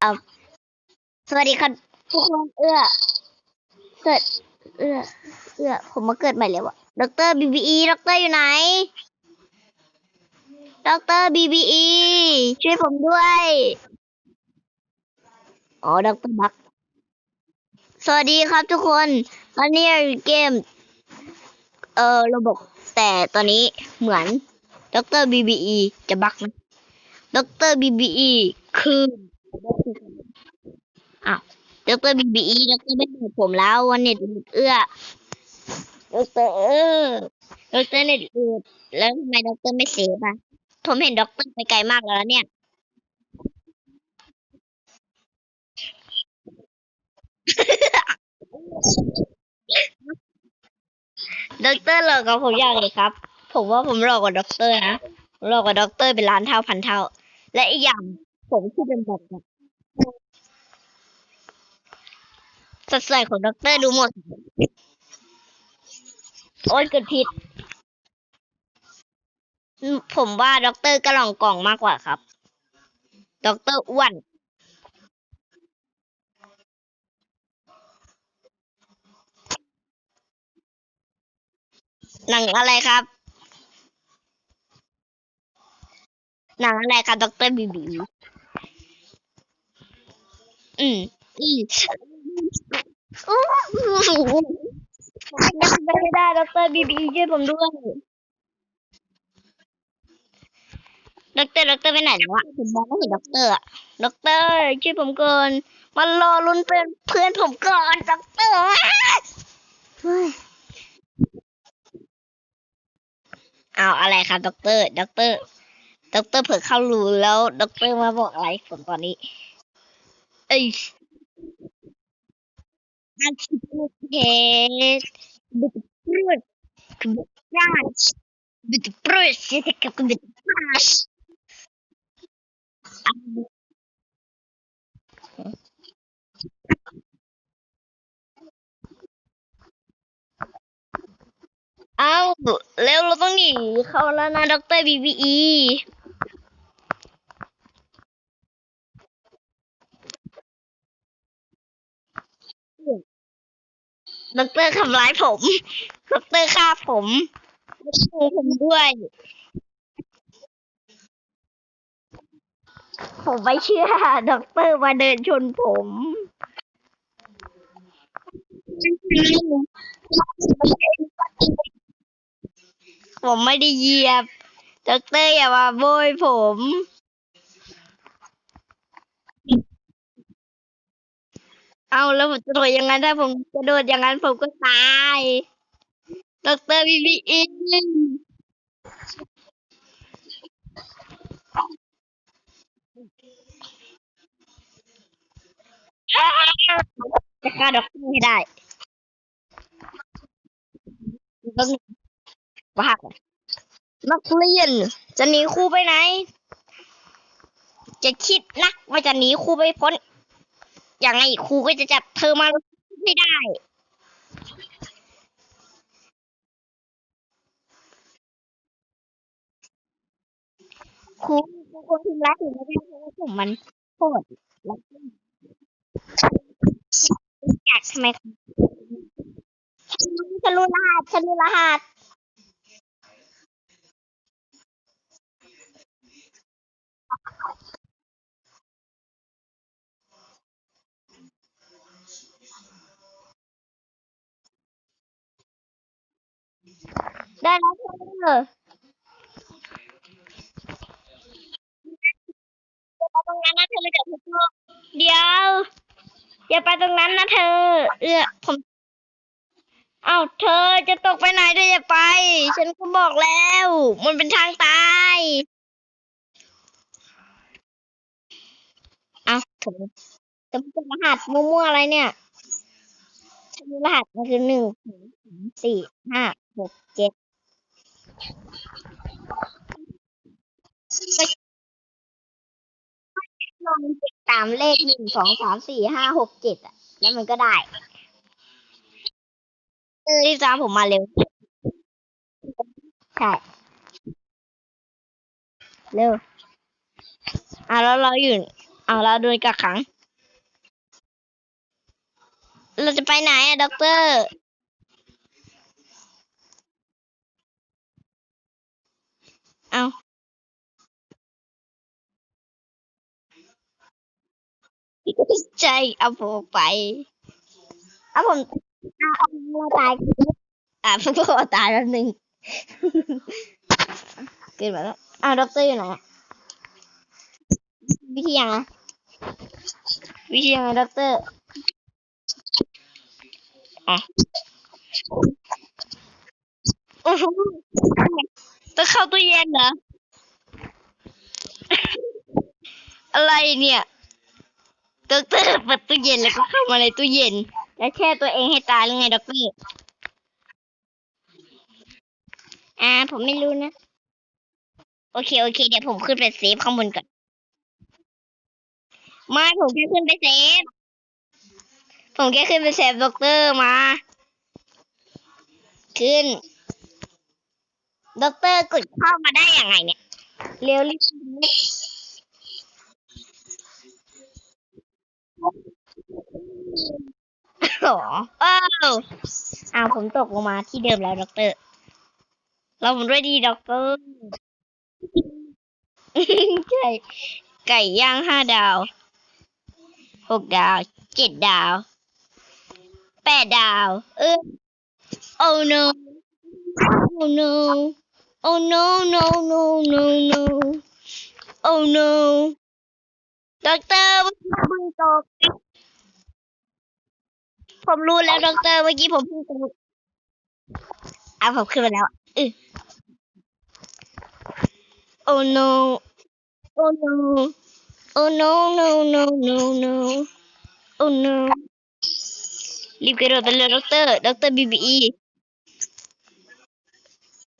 เอาสวัสดีครับทุกคนเอื้อเกิดเอื้อเอื้อผมมาเกิดใหม่แล้วอะด็อกเตอร์บีบีอีด็อกเตอร์อยู่ไหนด็อกเตอร์บีบีอีช่วยผมด้วยอ๋อด็อกเตอร์บักสวัสดีครับทุกคนวันนี้เราเกม เออระบบแต่ตอนนี้เหมือนด็อกเตอร์บีบีอีจะบักนะด็อกเตอร์บีบีอีคือ อ้าวดรบีบีอีดรไม่บอกผมแล้ววันเน็ตเอื้อด็อกเอร์เออด็อกเตอร์เน็ตหลุดแล้วทำไมดรไม่เซฟอะผมเห็นดรไปไกลมากแล้วเนี่ยด็อกเตอร์หลอกกับผมอย่างเลยครับ ผมว่าผมหลอกกว่าด็อกเตอร์นะหลอกกว่าด็อกเตอร์เป็นล้านเท่าพันเท่า และอีกอย่าง ผมที่เป็นแบบแบบสัดส่วนของด็อกเตอร์ดูหมด โอ้ยเกิดผิด ผมว่าด็อกเตอร์กระหล่องกล่องมากกว่าครับ ด็อกเตอร์อ้วน หนังอะไรครับ หนังอะไรครับด็อกเตอร์บีบี อืมอืมอู้หูยังไม่ได้ด็อกเตอร์บีบีช่วยผมด้วยด็อกเตอร์ด็อกเตอร์ไปไหนแล้วอะผมมองไม่เห็นด็อกเตอร์อะด็อกเตอร์ช่วยผมก่อนมารอลุ้นเพื่อนเพื่อนผมก่อนด็อกเตอร์เฮ้ยเอาอะไรครับด็อกเตอร์ด็อกเตอร์ด็อกเตอร์เผื่อเข้ารู้แล้วด็อกเตอร์มาบอกอะไรผมตอนนี้ เอ้ยอาชิพเกตบิดปรุดบิดพลาชบิดปรุดเสียกับบิดพลาชเอาเร็วเราต้องหนีเขาแล้วนะด็อกเตอร์บีบีอี ด็อกเตอร์ทำร้ายผมด็อกเตอร์ฆ่าผมฆ่าผมด้วย ผมไม่เชื่อด็อกเตอร์มาเดินชนผมผมไม่ได้เหยียบด็อกเตอร์อย่ามาโบยผม เอาแล้วผมจะโดดยังไงถ้าผมจะโดดอย่างนั้นผมก็ตายดอกเตอร์บีบีอินจะฆ่าดอกเตอร์ให้ได้ต้องว่านักเรียน จะหนีครูไปไหน จะคิดนักว่าจะหนีครูไปพ้น อย่างไงครูก็จะจับเธอมาไม่ได้ ครูครูคนพิมพ์รักถึงไม่ได้เพราะว่าผมมันโคตรรักอยากทำไมฉันรู้รหัสฉันรู้รหัส ได้แล้วเธอตรงนั้นนะเธอเดี๋ยวทุกเดี๋ยวอย่าไปตรงนั้นนะเธอ เออผมเอ้าเธอจะตกไปไหนเธออย่าไป ฉันก็บอกแล้ว มันเป็นทางตายเอาผมจะเป็นรหัสมั่วๆอะไรเนี่ยฉันรู้รหัสมันคือหนึ่งสองสามสี่ห้าหกเจ็ด ลองตามเลขหนึ่งสองสามสี่ห้าหกเจ็ดอะ แล้วมันก็ได้ เออที่ตามผมมาเร็ว ใช่ เร็วอะแล้วเราอยู่เอาเราโดนกักขัง เราจะไปไหนอะด็อกเตอร์ เอาใจเอาผมไป เอาผมเอาเอาเราตายอะผมก็ตายแล้วหนึ่งเกินไปแล้วอ้าวด็อกเตอร์อยู่ไหนวิธียังไงวิธียังไงด็อกเตอร์อ๋อโอ้โห ต้องเข้าตู้เย็นเหรอ อะไรเนี่ยด็อกเตอร์เปิดตู้เย็นแล้วก็เข้ามาในตู้เย็น แล้วแช่ตัวเองให้ตายหรือไงด็อกเตอร์ อ่า ผมไม่รู้นะ โอเค โอเค เดี๋ยวผมขึ้นไปเซฟข้างบนก่อน ไม่ผมแค่ขึ้นไปเซฟ ผมแค่ขึ้นไปเซฟด็อกเตอร์มา ขึ้น ด็อกเตอร์กดเข้ามาได้ยังไงเนี่ยเร็วรีบหรออ้าวอ้าวผมตกลงมาที่เดิมแล้วด็อกเตอร์ เราผมด้วยดีด็อกเตอร์ใช่ไก่ย่างห้าดาว หกดาว เจ็ดดาว แปดดาว เออ oh no oh no oh no no no no no oh no ด็อกเตอร์เมื่อกี้ผมเพิ่งตก ผมรู้แล้วด็อกเตอร์เมื่อกี้ผมเพิ่งตกอะผมขึ้นมาแล้วเออ oh no oh no oh no no no no no oh no รีบกระโดดไปเลยด็อกเตอร์ด็อกเตอร์บีบี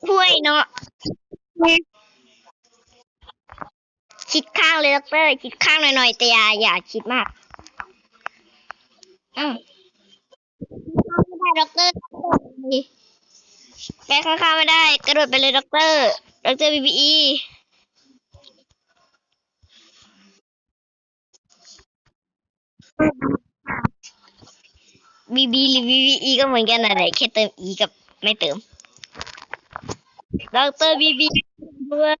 ห่วยเนาะคิดข้างเลยด็อกเตอร์คิดข้างหน่อยๆแต่อย่าอย่าคิดมากอืมไม่ได้ด็อกเตอร์แกข้างๆไม่ได้กระโดดไปเลยด็อกเตอร์ด็อกเตอร์บีบีบีบีหรือบีบีก็เหมือนกันอะไรแค่เติมอีกับไม่เติม ด็อกเตอร์บีบีด้วย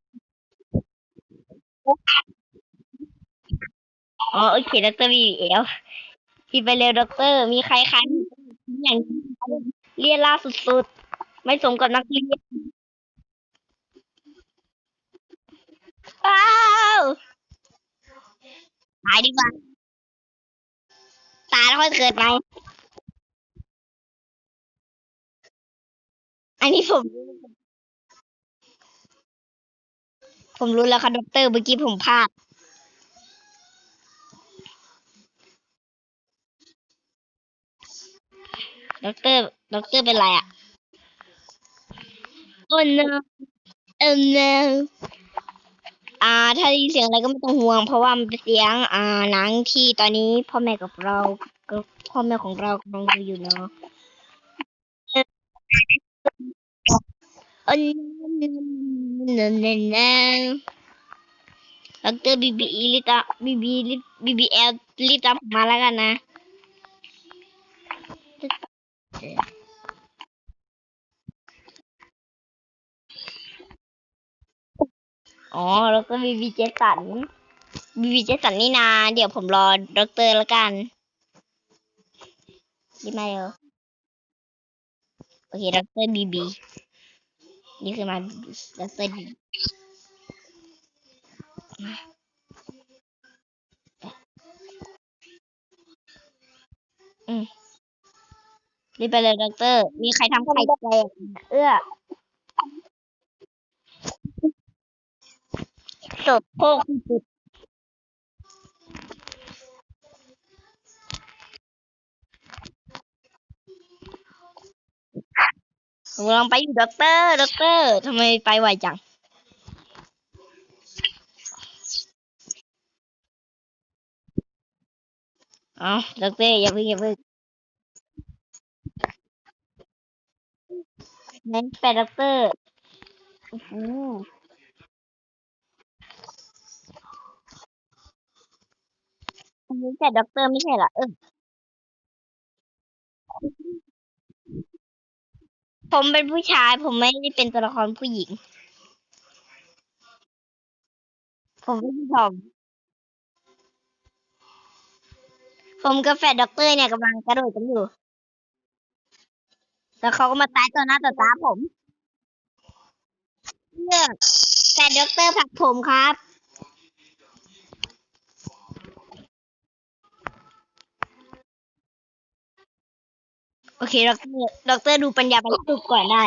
อ๋อโอเคด็อกเตอร์บีบีเอลพี่ไปเร็วด็อกเตอร์มีใครคันอย่างเรียนล่าสุดๆ ไม่สมกับนักเรียนอ้าวตายดีกว่า ตายแล้วค่อยเกิดไหมอันนี้ผม ผมรู้แล้วค่ะด็อกเตอร์เมื่อกี้ผมพลาดด็อกเตอร์ด็อกเตอร์เป็นไรอะ โอ้ no โอ้ no อ่า ถ้าได้ยินเสียงอะไรก็ไม่ต้องห่วง เพราะว่ามันเป็นเสียง อ่า หนังที่ตอนนี้พ่อแม่กับเราก็พ่อแม่ของเรากำลังดูอยู่เนาะโอ้ no no no ด็อกเตอร์บีบีรีบตาบีบีรีบบีบีเอลรีบตามผมมาแล้วกันนะอ๋อแล้วก็บีบีเจสันบีบีเจสันนี่นา เดี๋ยวผมรอด็อกเตอร์แล้วกันดีไหมเออโอเคด็อกเตอร์บีบี นี่คือมาด็อกเตอร์บีอืมรีบไปเลยด็อกเตอร์ มีใครทำไข่แตกเอื้อสดโคกจุด ผมกำลังไปอยู่ด็อกเตอร์ด็อกเตอร์ทำไมไปไวจัง เอาด็อกเตอร์อย่าเพิ่งอย่าเพิ่งนั่นไปด็อกเตอร์โอ้โหอันนี้แต่ด็อกเตอร์ไม่ใช่เหรอเออ ผมเป็นผู้ชาย ผมไม่ได้เป็นตัวละครผู้หญิง ผมเป็นผู้ชมผมกับแฟดด็อกเตอร์เนี่ยกำลังกระโดดกันอยู่ แล้วเขาก็มาตายต่อหน้าต่อตาผม เลือกแฟดด็อกเตอร์ผลักผมครับ โอเคด็อกเตอร์ด็อกเตอร์ดูปัญญาบรรจุก่อนได้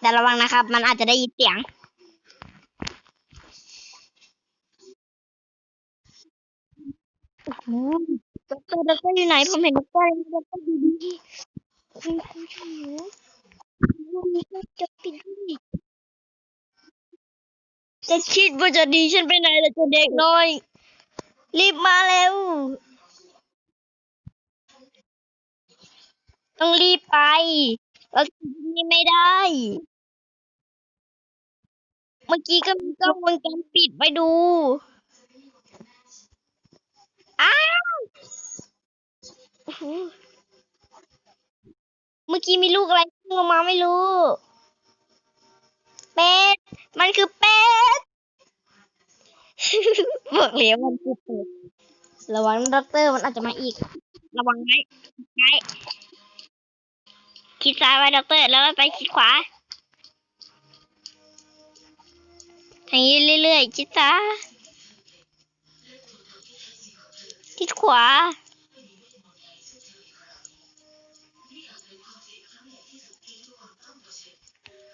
แต่ระวังนะครับ มันอาจจะได้ยินเสียง ด็อกเตอร์ด็อกเตอร์อยู่ไหน ผมเห็นด็อกเตอร์ด็อกเตอร์ดีดีคุณครูช่วยหนูลูกนี้ก็จะปิดด้วยจะคิดว่าจะดีฉันไปไหนล่ะจะเด็กน้อย รีบมาเร็ว ต้องรีบไปเรานี่ไม่ได้ เมื่อกี้ก็มีกล้องวงจรปิดไปดู อ้าวเมื่อกี้มีลูกอะไรพุ่งออกมาไม่รู้ เป็ด มันคือเป็ดบอกเลยว่ามันคือเป็ด ระวังด็อกเตอร์มันอาจจะมาอีก ระวังไว้ไว้ คิดซ้ายไว้ด็อกเตอร์ แล้วไปคิดขวาทางนี้เรื่อยๆชิดซ้ายชิดขวา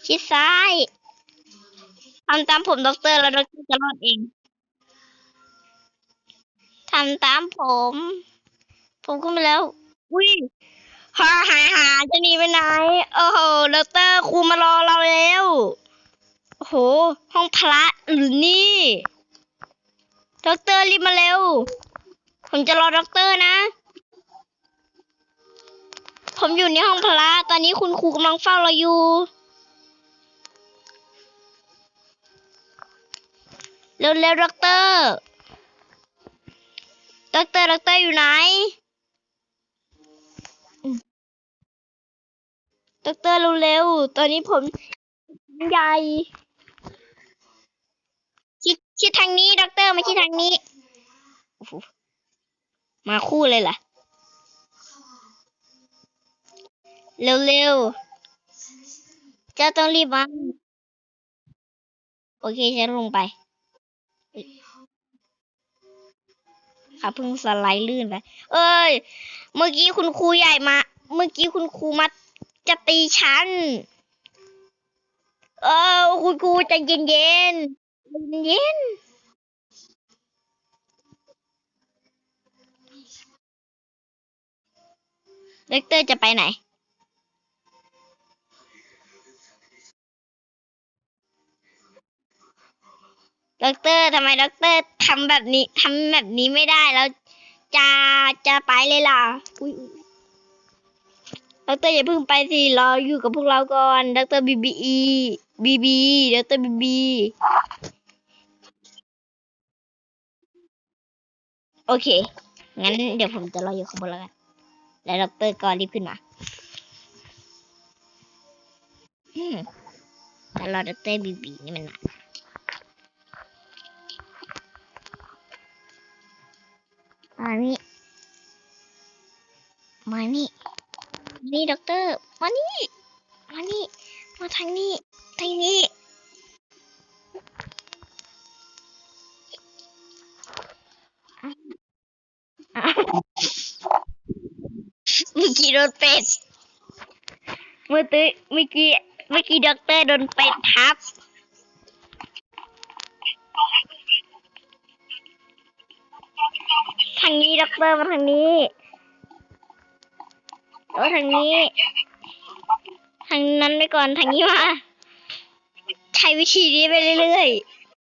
ชิดซ้ายทำตามผมด็อกเตอร์แล้วด็อกเตอร์จะรอดเองทำตามผม ผมขึ้นไปแล้ว อุ้ย หาหายหาจะหนีไปไหน โอ้โหดอกเตอร์ครูมารอเราแล้ว โอ้โห ห้องพระหรือนี่ดอกเตอร์รีบมาเร็ว ผมจะรอดอกเตอร์นะ ผมอยู่ในห้องพระ ตอนนี้คุณครูกำลังเฝ้าเราอยู่ เร็วๆด็อกเตอร์ด็อกเตอร์ด็อกเตอร์อยู่ไหน ด็อกเตอร์เร็วๆ ตอนนี้ผมใหญ่ชิดชิดทางนี้ด็อกเตอร์มาชิดทางนี้โอ้โหมาคู่เลยล่ะ เร็วๆ เจ้าต้องรีบมา โอเคฉันลงไปค่ะเพิ่งสไลด์ลื่นไป เอ้ย เมื่อกี้คุณครูใหญ่มา เมื่อกี้คุณครูมา จะตีฉัน เออคุณครูใจเย็นเย็นเย็นๆด็อกเตอร์จะไปไหน ด็อกเตอร์ทำไมด็อกเตอร์ทำแบบนี้ทำแบบนี้ไม่ได้แล้ว จะจะไปเลยล่ะ อุ๊ยอุ๊ย ดรอย่าเพิ่งไปสิรออยู่กับพวกเราก่อนดรบีบีบีบีดรบีบีโอเค งั้นเดี๋ยวผมจะรออยู่ข้างบนแล้วกัน แล้วดรก็รีบขึ้นมาแต่รอดรบีบีนี่มันนานมานี่ มานี่ นี่ด็อกเตอร์มานี่มานี่ มาทางนี้ทางนี้เมื่อกี้โดนเป็ดเมื่อตื้เมื่อกี้เมื่อกี้ด็อกเตอร์โดนเป็ดทับทางนี้ด็อกเตอร์มาทางนี้ โอ้ทางนี้ ทางนั้นไปก่อนทางนี้มาใช้วิธีนี้ไปเรื่อย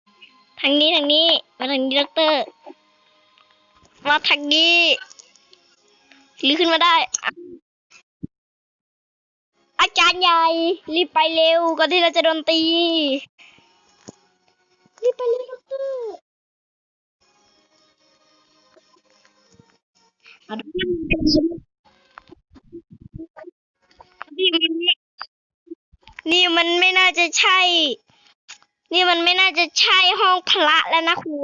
ๆ ทางนี้ทางนี้มาทางนี้ด็อกเตอร์มาทางนี้หรือขึ้นมาได้ อาจารย์ใหญ่รีบไปเร็วก่อนที่เราจะโดนตีรีบไปเลยด็อกเตอร์เอาด็อกเตอร์ นี่มันนี่มันไม่น่าจะใช่ นี่มันไม่น่าจะใช่ห้องพระแล้วนะครู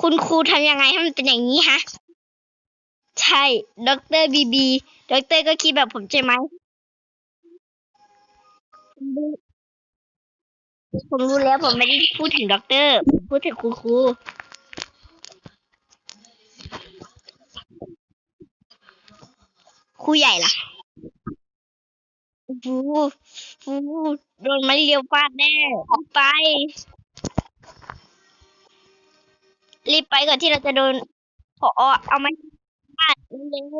คุณครูทำยังไงให้มันเป็นอย่างนี้ฮะ ใช่ด็อกเตอร์บีบีด็อกเตอร์ก็คิดแบบผมใช่ไหม ผมรู้แล้วผมไม่ได้พูดถึงด็อกเตอร์ผมพูดถึงคุณครูครูใหญ่ล่ะ โอ้โหโดนไม้เรียวฟาดแน่ ออกไป รีบไปก่อนที่เราจะโดนพอเอาไม้ฟาดเร็ว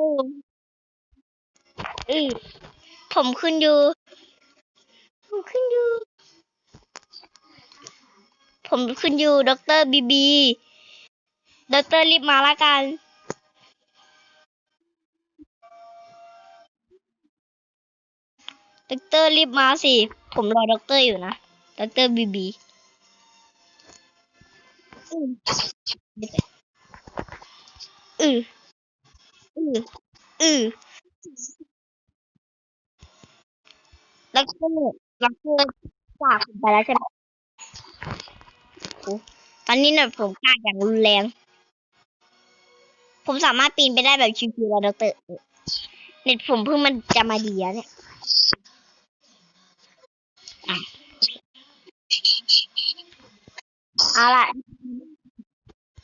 อือผมขึ้นอยู่ ผมขึ้นอยู่ ผมขึ้นอยู่ด็อกเตอร์บีบีด็อกเตอร์รีบมาละกัน ด็อกเตอร์รีบมาสิ ผมรอด็อกเตอร์อยู่นะด็อกเตอร์บีบีอืออืออือด็อกเตอร์ด็อกเตอร์จากผมไปแล้วใช่ไหมตอนนี้เนี่ยผมกล้าอย่างรุนแรง ผมสามารถปีนไปได้แบบชิวๆแล้วด็อกเตอร์เน็ตผมเพิ่งมันจะมาดีอะเนี่ย เอาล่ะ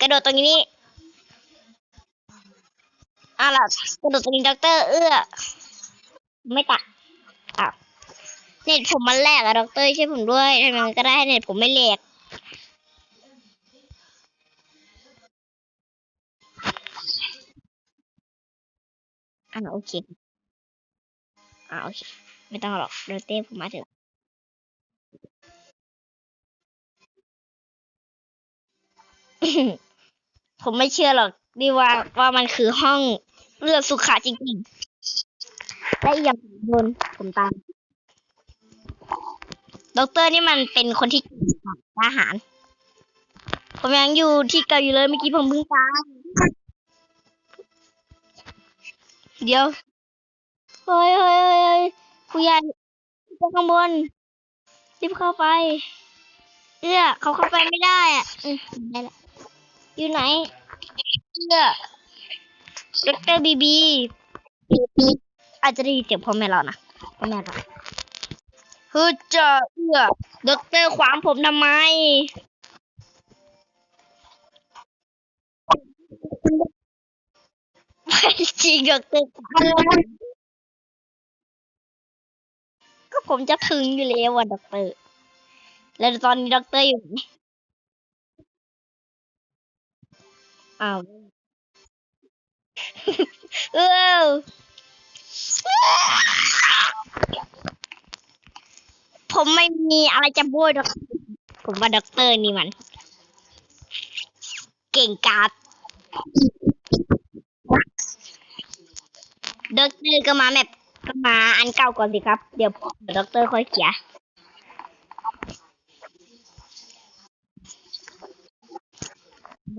กระโดดตรงนี้เอาล่ะ กระโดดตรงนี้ด็อกเตอร์เอื้อ ไม่ตัดอ้าวเน็ตผมมันแหลกอะด็อกเตอร์ช่วยผมด้วยทำยังไงก็ได้ให้เน็ตผมไม่แหลกอ่าโอเคอ่าโอเค ไม่ต้องหรอกเดยวเต้ผมมาถึง ผมไม่เชื่อหรอกดีว่าว่ามันคือห้องเลือดสุขาจริงๆและอีกอย่างโดนผมตามด็อกเตอร์นี่มันเป็นคนที่เก่งกว่าหาร ผมยังอยู่ที่เก่าอยู่เลยเมื่อกี้ผมเพิ่งตายเดี๋ยวเฮ้ยเฮ้ยเฮ้ยเฮ้ยผู้ใหญ่ไปข้างบนรีบเข้าไป เอื้อเขาเข้าไปไม่ได้อะอืมได้และ อยู่ไหนเอื้อดรบีบี อาจจะได้ยินเสียงพ่อแม่เรานะพ่อแม่เราฮึจอเอื้อดรขวางผมทำไมไม่จริงดรก็ผมจะพึงอยู่แล้วว่ะดรแล้วตอนนี้ดรอยู่ไหน อ้าวเออผมไม่มีอะไรจะโบยดอกผมว่าด็อกเตอร์นี่มัน เก่งกาจด็อกเตอร์ก็มาแมปก็มาอันเก่าก่อนสิครับ เดี๋ยวด็อกเตอร์ค่อยเขียน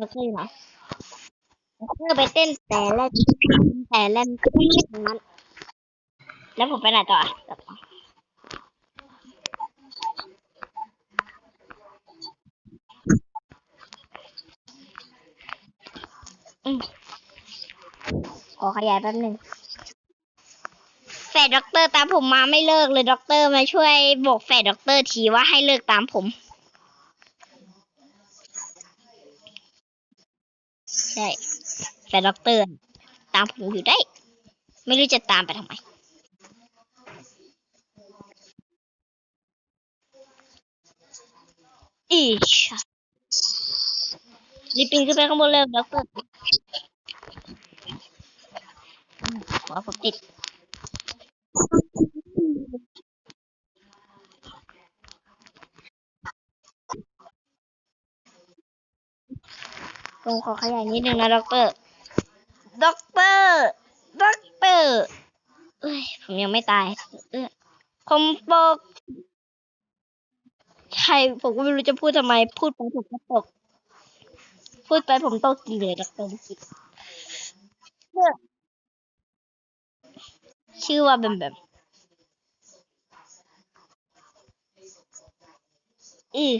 ด็อกเตอร์อยู่ไหนด็อ เตอร์ไปเต้นแต่แรกแต่แรกก็ไม่ใช่นั้นแล้วผมไปไหนต่ออะขอขยายแป๊บหนึ่งแฝดด็อกเตอร์ตามผมมาไม่เลิกเลยด็อกเตอร์มาช่วยบอกแฝดด็อกเตอร์ทีว่าให้เลิกตามผมใช่ แฝดด็อกเตอร์ ตามผมอยู่ได้ ไม่รู้จะตามไปทำไม อีชรีบปีนขึ้นไปข้างบนเร็วด็อกเตอร์หัวผมติดผมขอขยายนิดนึงนะด็อกเตอร์ ด็อกเตอร์ ด็อกเตอร์เอ้ยผมยังไม่ตาย เออผมบอกใช่ผมก็ไม่รู้จะพูดทำไม พูดไปผมก็ตก พูดไปผมตกจริงเลยดรลิขิตชื่อว่าแบมแบมอือ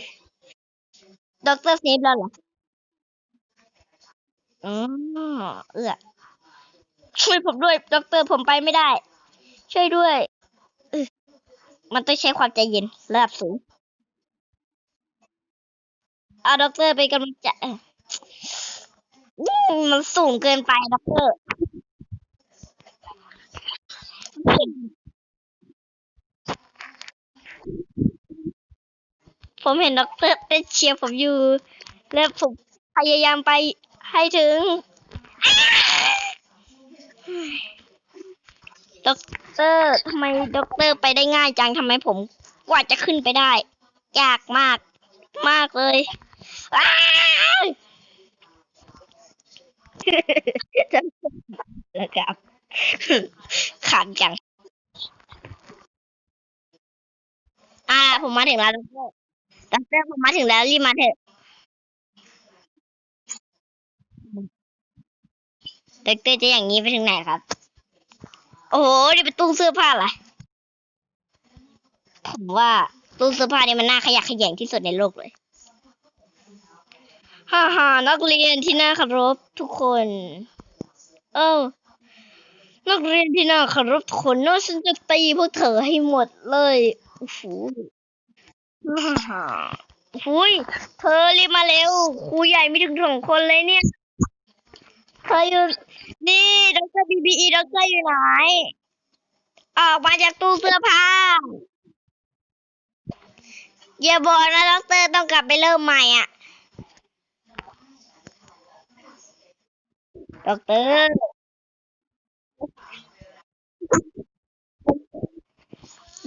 ด็อกเตอร์สเนปแล้วเหรอ อ๋อเอือช่วยผมด้วยด็อกเตอร์ผมไปไม่ได้ ช่วยด้วยมันต้องใช้ความใจเย็นระดับสูงเอาด็อกเตอร์ไปกำลังจะมมันสูงเกินไปด็อกเตอร์ผมเห็นด็อกเตอร์เต้นเชียร์ผมอยู่ และผมพยายามไป ให้ถึงด็อกเตอร์ทำไมด็อกเตอร์ไปได้ง่ายจังทำไมผมกว่าจะขึ้นไปได้ยากมาก มากเลยอ้าวแล้วครับขันจัง อ่า ผมมาถึงแล้วด็อกเตอร์ด็อกเตอร์ผมมาถึงแล้วรีบมาเถอะ ด็กเตอร์จะอย่างนี้ไปถึงไหนครับ โอ้โหนี่เป็นตู้เสื้อผ้าเหรอผมว่าตู้เสื้อผ้านี่มันน่าขยะแขยงที่สุดในโลกเลย ฮ่าฮ่านักเรียนที่น่าเคารพทุกคน เออนักเรียนที่น่าเคารพทุกคนเนอะฉันจะตีพวกเธอให้หมดเลยโอ้โหฮ่าฮ่าหุยเธอรีบมาเร็วครูใหญ่ไม่ถึงสองคนเลยเนี่ย เธออยู่ นี่ดรบีบีดรอยู่ไหน ออกมาจากตู้เสื้อผ้า อย่าบอกนะดรต้องกลับไปเริ่มใหม่อะดร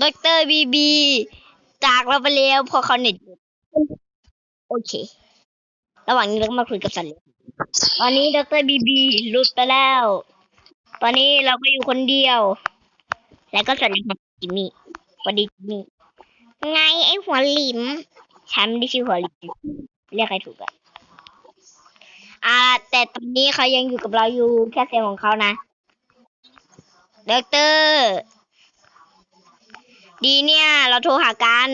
ดรบีบี จากเราไปแล้วพอเขาเน็ตหยุดโอเค ระหว่างนี้เราก็มาคุยกับสันเลย ตอนนี้ดรบีบีหลุดไปแล้ว ตอนนี้เราก็อยู่คนเดียว แล้วก็สวัสดีครับจิมมี่สวัสดีจิมมี่ไงไอ้หัวหลิม ฉันไม่ได้ชื่อหัวหลิม เรียกใครถูกอะอ่า แต่ตอนนี้เขายังอยู่กับเราอยู่แค่เสียงของเขานะด็อกเตอร์ ดีเนี่ย เราโทรหากัน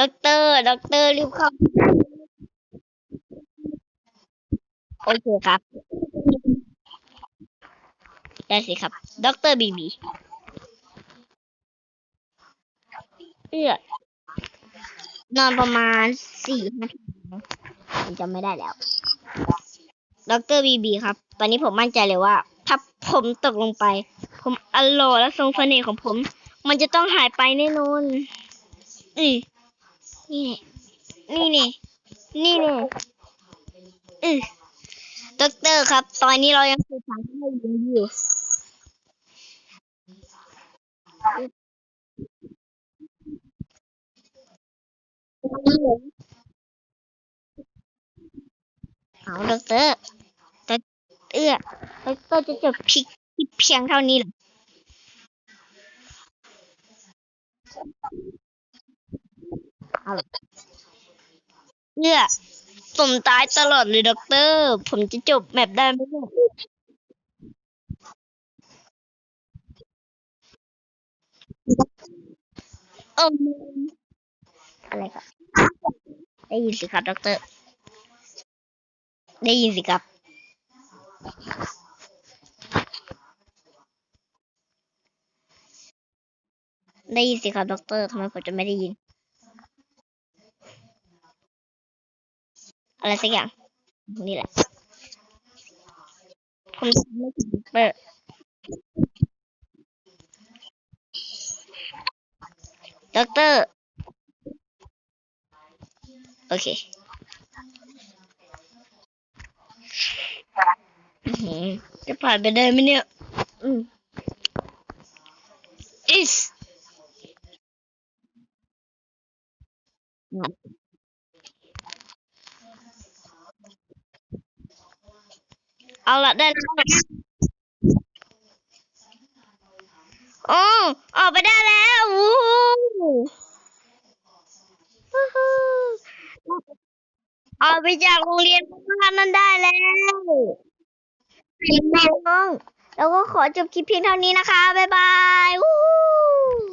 ด็อกเตอร์ด็อกเตอร์รีบเข้า โอเคครับ ได้สิครับด็อกเตอร์บีบีเอื้อนอนประมาณสี่นาทีผมจำไม่ได้แล้วด็อกเตอร์บีบีครับ ตอนนี้ผมมั่นใจเลยว่า ถ้าผมตกลงไป ผมอโลและทรงเสน่ห์ของผม มันจะต้องหายไปแน่นอนอือนี่ นี่นี่นี่นี่อือ ด็อกเตอร์ครับ ตอนนี้เรายังสื่อสารกับผู้หญิงอยู่เอาด็อกเตอร์แต่เอื้อด็อกเตอร์จะจบพิกเพียงเท่านี้หรอเอาล่ะเอื้อ ผมตายตลอดเลยด็อกเตอร์ ผมจะจบแมปได้ไหมเนี่ยอออะไรครับได้ยินสิครับด็อกเตอร์ ได้ยินสิครับได้ยินสิครับด็อกเตอร์ทำไมผมจะไม่ได้ยิน อะไรสักอย่าง นี่แหละ ผมไม่ถึงด็อเตอร์ด็อกเตอร์ โอเคจะผ่านไปได้ไหมเนี่ยอืมอิส เอาละได้แล้วโอ้ออกไปได้แล้ววู้ฮู้ฮูออกไปจากโรงเรียนบ้านนั้นได้แล้วน้องแล้วก็ขอจบคลิปเพียงเท่านี้นะคะ บ๊ายบายวู้ฮู้